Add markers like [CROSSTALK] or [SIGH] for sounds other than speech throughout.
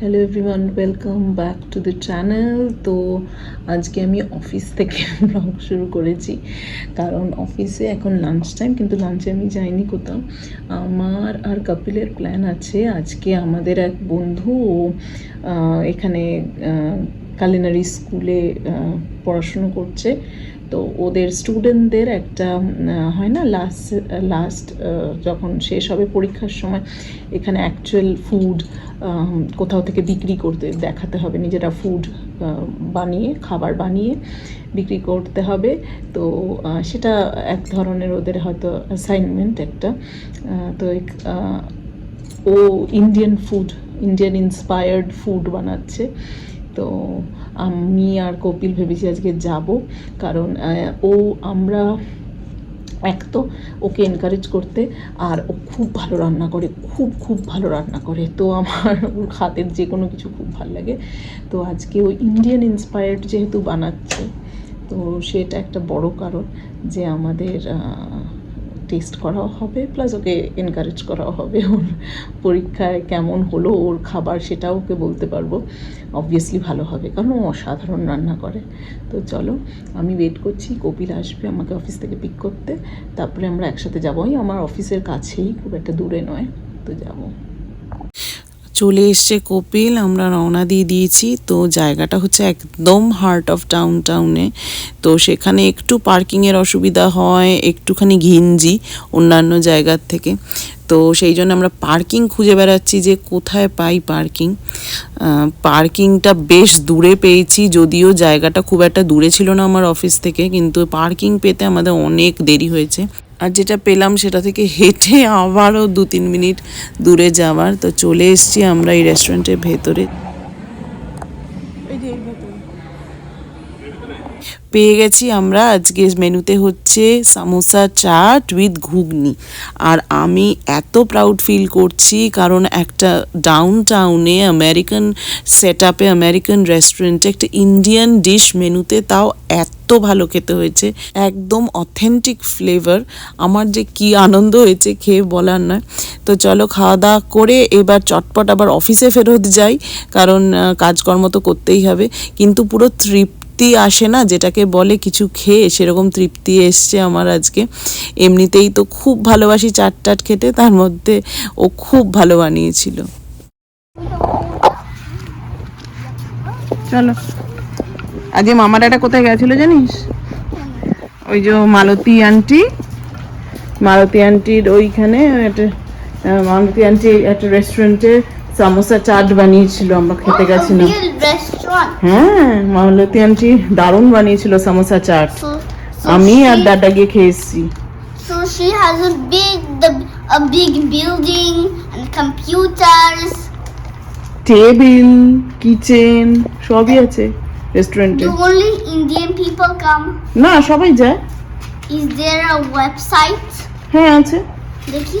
Hello everyone welcome back to the channel তো আজকে আমি অফিস থেকে [LAUGHS] ব্লগ শুরু করেছি। কারণ অফিসে এখন লাঞ্চ টাইম কিন্তু লাঞ্চে আমি যাইনি কোথাও। আমার আর কপিলের প্ল্যান আছে। আজকে আমাদের এক বন্ধু, ও এখানে কালিনারি স্কুলে পড়াশুনো করছে। তো ওদের স্টুডেন্টদের একটা হয় না লাস্ট লাস্ট যখন শেষ হবে পরীক্ষার সময়, এখানে অ্যাকচুয়াল ফুড কোথাও থেকে বিক্রি করতে দেখাতে হবে। নিজেরা ফুড বানিয়ে, খাবার বানিয়ে বিক্রি করতে হবে। তো সেটা এক ধরনের ওদের হয়তো অ্যাসাইনমেন্ট একটা। তো ও Indian food Indian inspired food বানাচ্ছে। তো আমি আর কপিল ভেবেছি আজকে যাব, কারণ ও আমরা এক তো ওকে এনকারেজ করতে, আর ও খুব ভালো রান্না করে, খুব খুব ভালো রান্না করে। তো আমার [LAUGHS] ওর হাতের যে কোনো কিছু খুব ভালো লাগে। তো আজকে ও ইন্ডিয়ান ইন্সপায়ার্ড যেহেতু বানাচ্ছে, তো সেটা একটা বড় কারণ যে আমাদের টেস্ট করাও হবে প্লাস ওকে এনকারেজ করাও হবে ওর পরীক্ষায় কেমন হলো, ওর খাবার সেটাও ওকে বলতে পারব। অবভিয়াসলি ভালো হবে, কারণ ও অসাধারণ রান্না করে। তো চলো, আমি ওয়েট করছি, কপিল আসবে আমাকে অফিস থেকে পিক করতে। তারপরে আমরা একসাথে যাবোই আমার অফিসের কাছেই, খুব একটা দূরে নয়, তো যাব। চলে এসছে কপিল, আমরা রওনা দিয়ে দিয়েছি। তো জায়গাটা হচ্ছে একদম হার্ট অফ টাউন টাউনে তো সেখানে একটু পার্কিংয়ের অসুবিধা হয়, একটুখানি ঘিঞ্জি অন্যান্য জায়গার থেকে। তো সেই জন্য আমরা পার্কিং খুঁজে বেড়াচ্ছি যে কোথায় পাই পার্কিং পার্কিংটা বেশ দূরে পেয়েছি, যদিও জায়গাটা খুব একটা দূরে ছিল না আমার অফিস থেকে, কিন্তু পার্কিং পেতে আমাদের অনেক দেরি হয়েছে। আর যেটা পেলাম সেটা থেকে হেঁটে আবারও দু তিন মিনিট দূরে যাওয়ার। তো চলে এসছি আমরা এই রেস্টুরেন্টের ভেতরে। পেয়ে গেছি আমরা। আজকে মেনুতে হচ্ছে সামোসা চাট উইথ ঘুগনি। আর আমি এত প্রাউড ফিল করছি কারণ একটা ডাউন টাউনে আমেরিকান সেট আপে আমেরিকান রেস্টুরেন্টে একটা ইন্ডিয়ান ডিশ মেনুতে তাও এত ভালো খেতে হয়েছে। একদম অথেন্টিক ফ্লেভার আমার যে কি আনন্দ হয়েছে খেয়ে বলার নয়। তো চলো খাওয়া দাওয়া করে এবার চটপট আবার অফিসে ফেরত যাই। কারণ কাজকর্ম তো করতেই হবে। কিন্তু পুরো তৃপ্তি আসে না, যেটাকে বলে কিছু খেয়ে সেরকম তৃপ্তি এসছে আমার আজকে। এমনিতেই তো খুব ভালোবাসি চাট টাট খেতে, তার মধ্যে ও খুব ভালো বানিয়েছিল। চলো। আজকে মামার একটা কোথায় গেছিল জানিস? ওই যে মালতী আন্টি মালতী আন্টির ওইখানে একটা মালতী আন্টি একটা রেস্টুরেন্টে সামোসা চাট বানিয়েছিল আমরা খেতে গেছিলাম। হ্যাঁ মামলতি আনটি দারুণ বানিয়েছিল সামোসা চাট। আমি আর দাদা গিয়ে খেয়েছি। Sushi has a big a big building and computers table kitchen সবই আছে রেস্টুরেন্টে ওনলি ইন্ডিয়ান পিপল কাম না সবাই যায়। ইজ দেয়ার ওয়েবসাইট হ্যাঁ আছে। দেখি।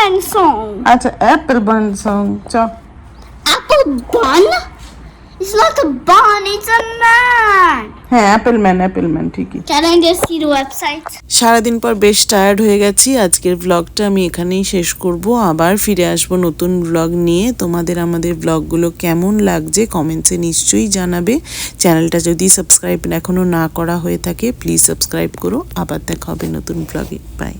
Man song. আচ্ছা অ্যাপেল বান সং চ Apple bun? It's not a bun, it's a man. হ্যাঁ অ্যাপেল ম্যান অ্যাপেল ম্যান ঠিকই। Can I just see the website? সারাদিন পর বেশ টায়ার্ড হয়ে গেছি। আজকের ব্লগটা আমি এখানেই শেষ করব। আবার ফিরে আসব নতুন ব্লগ নিয়ে। তোমাদের আমাদের ব্লগগুলো কেমন লাগছে কমেন্টসে নিশ্চয়ই জানাবে। চ্যানেলটা যদি সাবস্ক্রাইব এখনও না করা হয়ে থাকে প্লিজ সাবস্ক্রাইব করো। আবার দেখা হবে নতুন ব্লগে বাই